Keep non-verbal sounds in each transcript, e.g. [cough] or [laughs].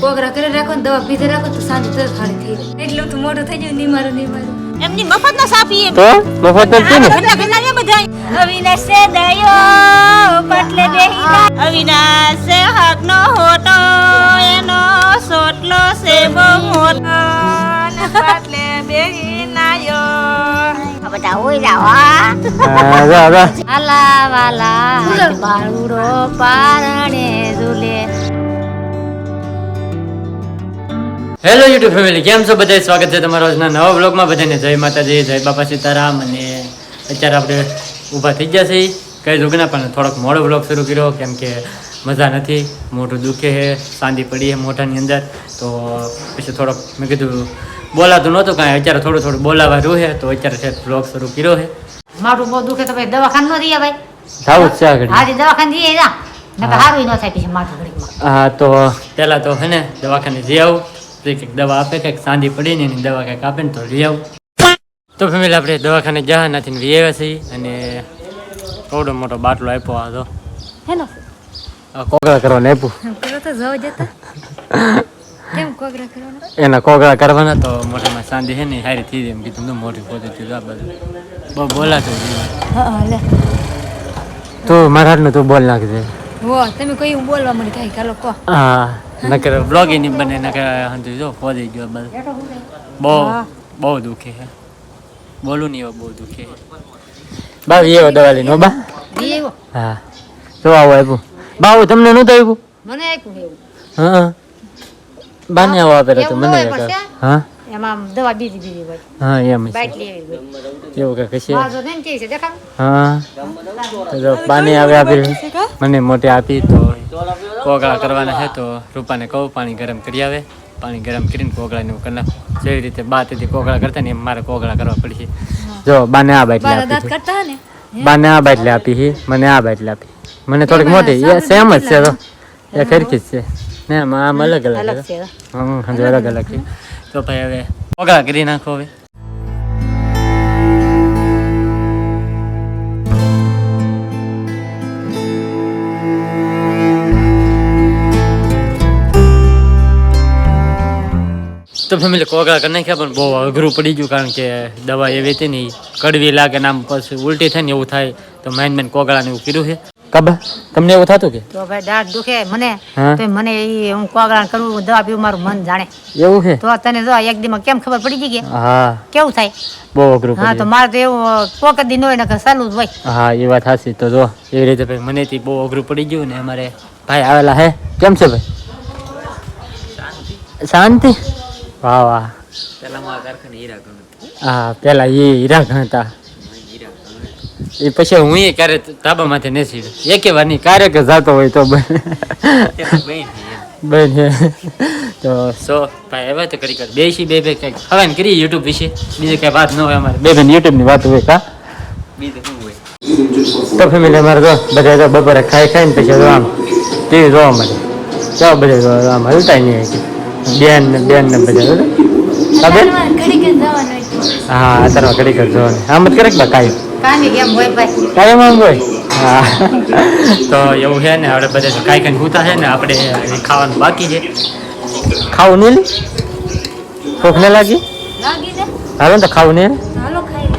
કોગરા કરી રાખો ને દવા પીધે રાખો તો સાંજ તરત ખાલી થઈ જાય. એટલું તો મોટું થઈ ગયું નહીં મારું નહીં મારું એમની મફત ના સાપી એમ. તો? મફત ના? ને ઘરના ઘરના ને બધા અવિનાશ છે દયો પટલે દેહી અવિનાશ હક નો હોટો એનો સોટલો છે બહુ મોટો. પટલે બેહી નાયો. બધા હોય જાવા હા. જા જા. આલા વાલા બાળુડો પારણે ઝૂલે હેલો યુટ્યુબ ફેમિલી કેમ છો? બધા સ્વાગત છે તમારો આજના નવા બ્લોગમાં બધાને જય માતાજી જય બાપા સીતારામ. અને અત્યારે આપણે ઊભા થઈ ગયા છીએ. કઈ દુગના પણ થોડોક મોડો બ્લોગ શરૂ કર્યો. કેમ કે મજા નથી. મોઢું દુખે છે સાંદી પડી છે મોઢાની અંદર. તો પછી થોડોક મેં કીધું બોલાતું નહોતું કાંઈ અત્યારે થોડું થોડું બોલાવા રહ્યું છે. તો અત્યારે છે બ્લોગ શરૂ કર્યો છે. મારું બહુ દુખે તો ભાઈ દવાખાને ન ભાઈ. સારું છે આગળ આજે દવાખાને દઈએ જા સારું ન થાય પછી માથું હા તો પહેલાં તો હે ને દવાખાને જઈ આવું. તો કંઈક દવા આપે કંઈક સાંધી પડી ને એની દવા કંઈક આપે ને તો લઈ આવું. તો ફેમિલી આપણે દવાખાને જવા નથી લઈ આવ્યા છીએ અને થોડો મોટો બાટલો આપ્યો આ તો. હેલો. કોગળા કરવાને આપ્યું. કરો તો જાવ જતા. કેમ કોગરા કરવાના? એના કોગળા કરવાના તો મોઢામાં સાંધી છે ને હારી થઈ જાય એમ કીધું તો મોટી પોતે થયું આ બધું બહુ બોલાતું લે. તું મારા હાથનું તું બોલ નાખજે. હો તમે કોઈ બોલવા મને કઈ કાલો કહો. હા. નકર બ્લોગ એની બને નકર હંધું જો ખોદી ગયો બસ. બહુ બહુ દુખે છે બોલું નહીં બહુ દુખે બા એવો દવા લઈને બા. દી હા. જો આવો આપ્યું બાવું તમને નહોતું આપ્યું મને આપ્યું હા બાને આવો આપેલો તો મને. હા? આમ દવા બીજી બીજી હોય. હા એમ બાટલી એવી હોય. એવું કંઈક કશે મારો ને કે છે દેખાવ હા. જો પાણી આવે આપી મને મોટે આપી તો કોગળા કરવાના છે તો રૂપાને કહું પાણી ગરમ કરી આવે. પાણી ગરમ કરીને કોગળાને એવું કરી નાખું. જેવી રીતે બા તેથી કોગળા કરતા ને એમ મારે કોગળા કરવા પડશે જો બાને આ બાટલી આપી કરતા ને? બાને આ બાટલી આપી છે. મને આ બાટલી આપી મને થોડીક મોટી. એ સેમ જ છે તો. એ ખરખી જ છે. ને આમ અલગ અલગ હજુ અલગ અલગ છે. તો ભાઈ હવે કોગળા કરી નાખો હવે. તો ફેમિલી કોગળા કરી નાખ્યા, પણ બહુ અઘરું પડી ગયું કારણ કે દવા એવી હતી ને કડવી લાગે ને આમ પછી ઉલટી થાય ને એવું થાય, તો મેન કોગળા ને એવું કર્યું છે. કબા તમને એવું થતું કે? તો ભાઈ દાંત દુખે મને. તો મને એ હું કોગળા કરું દવા પીવું મારું મન જાણે. એવું છે? તો તને જો એક દીમાં કેમ ખબર પડી ગઈ કે? હા. કેવું થાય? બહુ અઘરું હા તો મારે તો એવું કોક દી ન હોય નકર ચાલુ જ હોય. હા એ વાત હાસી તો જો એવી રીતે ભાઈ મને થી બહુ અઘરું પડી ગયું ને અમારે ભાઈ આવેલા હે. કેમ છે ભાઈ? શાંતિ. વાહ વાહ. હા પેલા એ હીરા ગણતા. એ પછી હું એ ક્યારે તાબામાંથી નથી એકે વાર નહીં ક્યારેક જતો હોય તો બેન. છે તો સો ભાઈ હવે તો કરી કર બેસી બે બે કંઈક. હવે ને કરીએ યુટ્યુબ વિશે. બીજી કઈ વાત ન હોય અમારે. બે બેન યુટ્યુબની વાત હોય કા? તો ફેમિલી અમારે તો બધા તો બપોરે ખાઈ ખાઈને પછી તો આમ ટીવી જોવા મળે. ચાલો બધા આમ હલતા નહીં હોય બેન ને બેન ને બધા હા હોય. હા અત્યારમાં ઘડી કર જોવાની. આમ જ કરે કાંઈ કાંઈ હોય હા. તો એવું છે ને આપણે બધા કાંઈ કાંઈ ગૂતા છે ને આપણે ખાવાનું બાકી છે. ખાવું નહીં? લે ભૂખ ન લાગી? લાગી હાલો ને તો ખાવું નહીં? હાલો ખાઈ લે.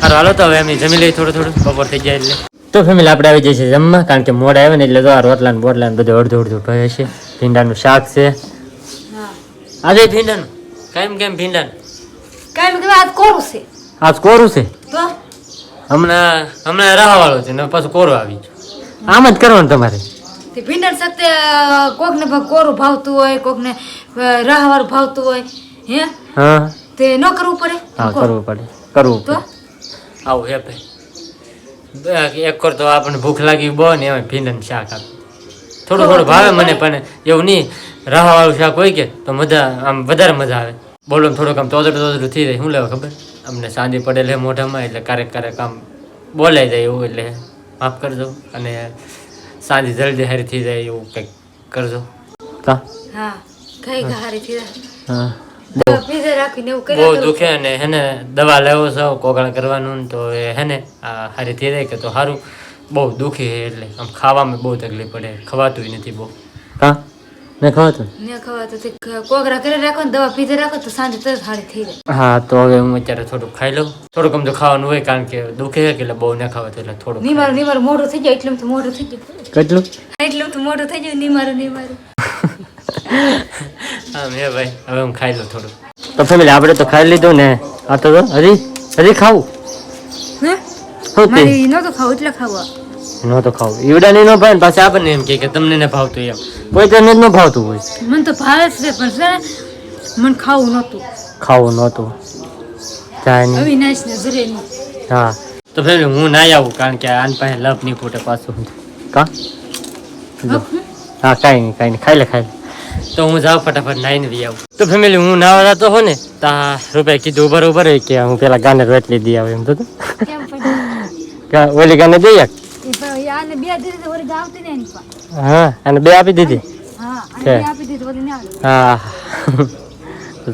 સારું હાલો તો હવે એમ જમી લઈએ થોડું થોડું. બપોર થઈ જાય એટલે. તો ફેમિલી આપણે આવી જઈએ જમવા કારણ કે મોડા આવે ને એટલે તો આ રોટલા ને બોટલા ને બધું અડધું અડધું ભાઈ છે. ભીંડાનું શાક છે. આજે ભીંડાનું કેમ કેમ ભીંડાનું? કેમ કે આજ કોરું છે? આજ કોરું છે? તો? હમણાં હમણાં રાહવાળો છે ને પાછું કોરો આવી આમ જ કરવાનું તમારે. તે ભીંડણ સાથે કોક ને કોરું ભાવતું હોય કોક ને રાહવાળું ભાવતું હોય હે? હા. તે ન કરવું પડે? હા કરવું પડે. કરવું તો? આવું હે ભાઈ. એક કર તો આપણને ભૂખ લાગી બહુ ને એમાં ભીંડન શાક આપ. થોડું થોડું ભાવે મને પણ એવું નહીં. રાહવાળું શાક હોય કે તો મજા આમ વધારે મજા આવે. બોલો ને થોડુંક આમ તોતડું તોતડું થઈ જાય. શું લેવા ખબર? અમને સાંજે પડેલ હે મોઢામાં એટલે ક્યારેક ક્યારેક આમ બોલાઈ જાય એવું એટલે માફ કરજો. અને સાંજે જલ્દી હારી થઈ જાય એવું કંઈક કરજો. કા? હા કઈ હારી થી હા. પીઝા રાખીને એવું બહુ દુખે અને હેને દવા લેવો છો કોગળ કરવાનું ને તો એ હેને આ હારી થઈ જાય કે તો સારું બહુ દુખી છે એટલે આમ ખાવામાં બહુ તકલીફ પડે. ખવાતું નથી બહુ. હા ને ખવાતું ને ખવા તો કોગરા કરી રાખો ને દવા પીધે રાખો તો સાંજે તરત હારી થઈ જાય. હા તો હવે હું અત્યારે થોડુંક ખાઈ લઉં. થોડુંક આમ તો ખાવાનું હોય કારણ કે દુખે છે એટલે બહુ ન ખાવાતું એટલે થોડું નીમારું નીમારું મોઢું થઈ જાય એટલું તો મોઢું થઈ ગયું કેટલું? એટલું તો મોઢું થઈ ગયું નીમારું નીમારું. [laughs] હા મેં ભાઈ હવે હું ખાઈ લઉં થોડું તો ફેમિલી આપણે તો ખાઈ લીધું ને? આ તો હરી હજી ખાવું? હે? મારે ખાવું એટલે ખાવા. ન તો ખાવું. ઈવડા નહીં ન ભાવે ને પાછા આપણને એમ કહે કે તમને ને ભાવતું એમ. કોઈ તને ન ભાવતું હોય. મને તો ભાવે છે પણ છે મને ખાવું નહોતું. ખાવું નહોતું. ચાય અવિનાશ ને જરે હા. તો ફેમિલી હું ના આવું કારણ કે આન પાસે લપ નહીં ફૂટે પાછું. કા? હા કાંઈ નહીં કાંઈ નહીં. ખાઈ લે ખાઈ લે. તો હું જાઉં ફટાફટ નાઈને બી આવું. તો ફેમિલી હું નાવા જતો હો ને તા રૂપિયા કીધું ઉભર ઉભર હોય કે હું પેલા ગાને રોટલી દઈ આવું એમ તો ઓલી ગાને દઈ આવ. એ ભાઈ બે દીધી ઓરી ગાવતી ને એની હા અને બે આપી દીધી? હા અને. બે આપી દીધી ઓરી ને હા.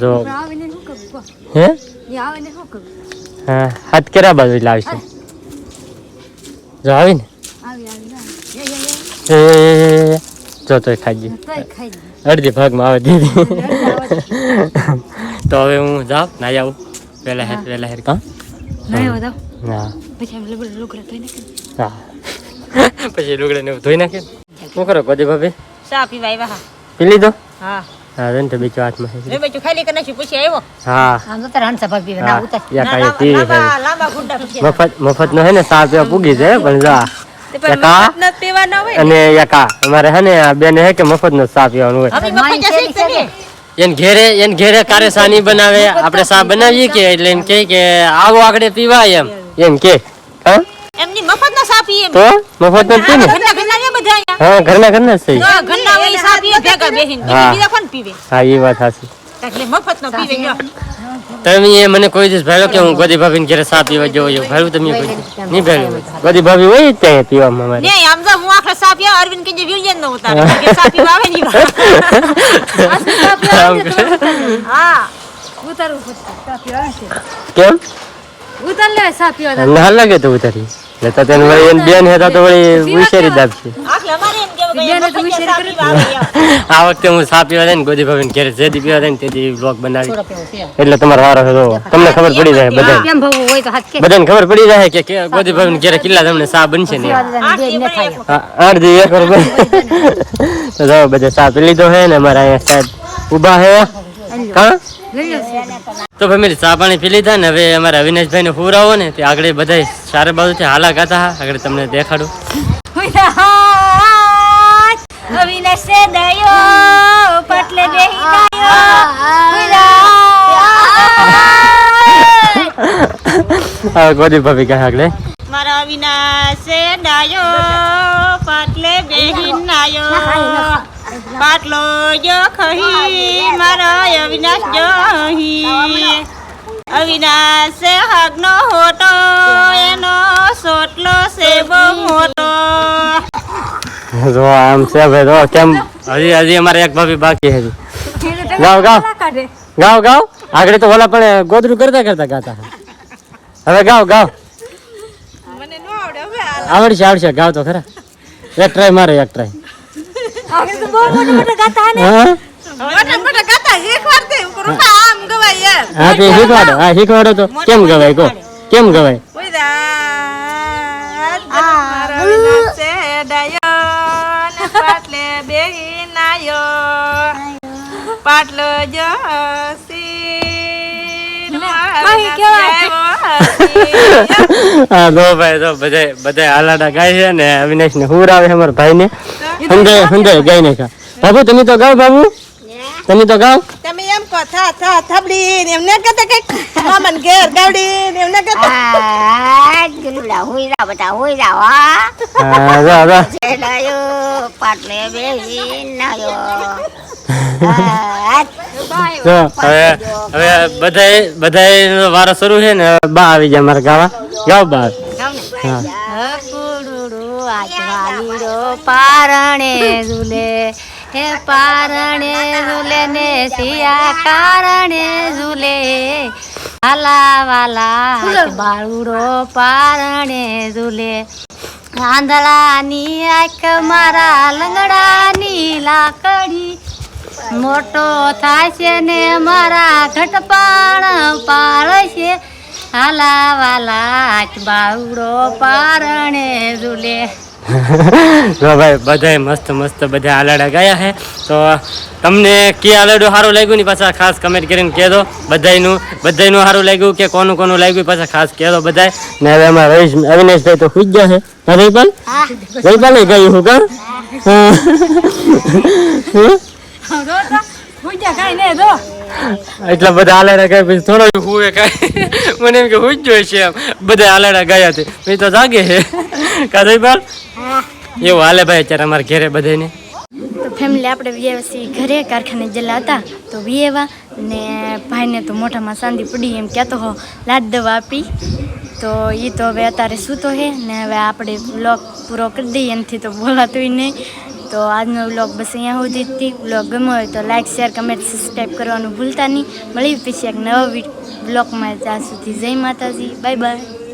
જો. આવીને શું કરું હે? એ આવીને શું કરું? હા હાથ કેરા બાજુ લાવશે? જો આવીને. આવી આવી એ, જો તોય લે. અડધી ભાગમાં આવે દીધી. તો હવે હું જાઉં ના આવું. વહેલા હેર વહેલા હેર કાં? ના હા. પછી એમ લોકો હા. [laughs] પછી લુગડા ને ધોઈ નાખે. શું કરો કદી ભાભી? ચા પીવા આવ્યા હા. પી લીધો? હા. હા જોઈને તો બીજો હાથમાં છે. મેં ખાલી કરી નાખ્યું પછી આવ્યો. હા. આમ તો તારા હંસા પીવે. ના ઉતાર. યા ના, કાંઈ લાંબા લાંબા ગુંડા મફત મફત નો હે ને સાત પીવા પૂગી જાય પણ જા. તે પણ કા? મફત નથી પીવાના હોય. અને યકા અમારે હે ને બેન હે કે મફત નો સા પીવાનું હોય એને ઘેરે એને ઘેરે કારે સાની બનાવે. આપણે સા બનાવીએ કે એટલે એમ કે કે આવો આગળ પીવાય એમ. એમ કે હા? એમની મફત ના સા એમ. તો? મફત ના પીને? ઘરના ઘરના ને બધા હા ઘરના ઘરના જ સહી તો ઘરના હોય ઈ સા ભેગા બેહીન બીજા કોણ પીવે? હા એ વાત સાચી એટલે મફત નો પીવે જો તમે મને કોઈ દિવસ ભાવ્યો કે હું ગોદી ભાભી ને ઘેરે સા પીવા જવો એવું ભાડું તમે કોઈ નહીં ભાવ્યું ગોદી ભાભી હોય ત્યાં પીવામાં મારે નહીં આમ તો હું આખરે સા પીવા અરવિંદ કે જે વ્યંજન નો ઉતારે કે સા પીવા આવે ને. [laughs] હા. ઉતારું કેમ? ઉતાર લે સા પીવા ના લાગે તો ઉતારી એટલે તો તેને વળી એન બેન હેતા તો વળી વિશેરી દાબ એમ. આ વખતે હું સા પીવા જાય ને ગોદી ઘેર જે દી પીવા જાય ને તેથી બ્લોગ બનાવી છે એટલે તમારો વારો છે તમને ખબર પડી જાય બધા કેમ ભાવું હોય તો હાથ કે. બધાને ખબર પડી જાય કે કે ગોદી ભાવીને ઘેર કેટલા તમને સા બનશે ને આઠ દી એક વાર તો જો બધા સા પી લીધો હે ને અમારા અહીંયા સાહેબ ઊભા હે. કા? છે. તો ફેમિલી ચા પાણી પી લીધા ને હવે અમારા અવિનાશભાઈ ને ફુરાવો ને તે આગળ બધા સારે બાજુથી હાલા ગાતા હા. આગળ તમને દેખાડું. ગોદી ભાભી કહે આગળ. મારા અવિનાશ ડાયો પાટલે બેહી નાયો પાટલો જો ખહી મારા અવિનાશ જોહી અવિનાશ હગનો હોટો એનો સોટલો છે બહુ મોટો. જો આમ છે ભાઈ જો કેમ? હજી હજી અમારે એક ભાભી બાકી હજી. ગાવ ગાવ. ગાવ ગાવ. આગળ તો ઓલા પણ ગોદરું કરતા કરતા ગાતા હવે ગાવ ગાવ. મને નો આવડશે આવડશે. ગાવ તો ખરા. એક ટ્રાય મારે એક ટ્રાય આગળ તો બહુ મોટા મોટા ગાતા ને. મોટા મોટા ગાતા તે રૂપા આમ ગવાય યાર હા તે શીખવાડો. હા શીખવાડો તો. કેમ ગવાય કો કેમ ગવાય? ઓય પાટલે બેહી નાયો. પાટલો જસી કહી કેવાય. [laughs] હા ગો ભાઈ તો બધાય બધાય હાલાડા ગાય છે ને અવિનાશ ને હુર આવે અમારા ભાઈ ને સંજય સંજય ગાય ને છે બાબુ તમે તો ગાવ બાબુ? તમે તો ગાવ? તમે એમ કહો થા થા થબડી ને એમને કહેતે કે મામન ઘેર ગાવડી ને એમને કહેતે આ ગલુડા હોય રા બધા હોય રા હા રા રા છેડાયો પાટલે બેહી નાયો. હવે હવે બધાય બધાય વારો શરૂ છે ને બા આવી જાય મારા ગાવા. ગાવ બા. હા. પારણે ઝૂલે. હે પારણે ઝૂલે ને સિયા કારણે ઝૂલે. હાલા વાલા બાળુડો પારણે ઝૂલે. આંધળાની આંખ મારા લંગડાની લાકડી. મોટો થાય છે ને મારા ઘટપાણ પાળ છે હાલા વાલા બાવડો પારણે ઝૂલે. જો ભાઈ, બધાય મસ્ત મસ્ત બધા આલાડા ગયા છે તો તમને કે આલાડું સારું લાગ્યું ને પાછા ખાસ કમેન્ટ કરીને કહેજો. બધાયનું બધાયનું સારું લાગ્યું કે કોનું કોનું લાગ્યું પાછા ખાસ કહેજો બધાય. ને હવે અમારા રહીશ અવિનાશભાઈ તો ખુશ ગયા છે. રહીપાલ ગયું હું, કા? એટલા બધા આલાડા ગયા પછી થોડો હુએ કાંઈ મને એમ કે હું જ જોઈએ છે બધા આલાડા ગયા છે. મેં તો જાગે છે. કા રહીપાલ એવું હાલે ભાઈ અત્યારે અમારા ઘરે બધાને તો ફેમિલી આપણે વ્યવસ્થિત ઘરે કારખાને જેલા હતા, તો વિયેવા ને ભાઈને તો મોઢામાં સાંધી પડી એમ કહેતો હો લાડ દવા આપી. તો એ તો હવે અત્યારે સૂતો હે ને હવે આપણે બ્લોક પૂરો કરી દઈએ, એનાથી તો બોલાતું નહીં. તો આજનો બ્લોગ બસ અહીંયા સુધી હતી. બ્લોગ ગમ્યો હોય તો લાઇક શેર કમેન્ટ સબસ્ક્રાઈબ કરવાનું ભૂલતા નહીં. મળી પછી એક નવા બ્લોગમાં ત્યાં સુધી. જય માતાજી. Bye bye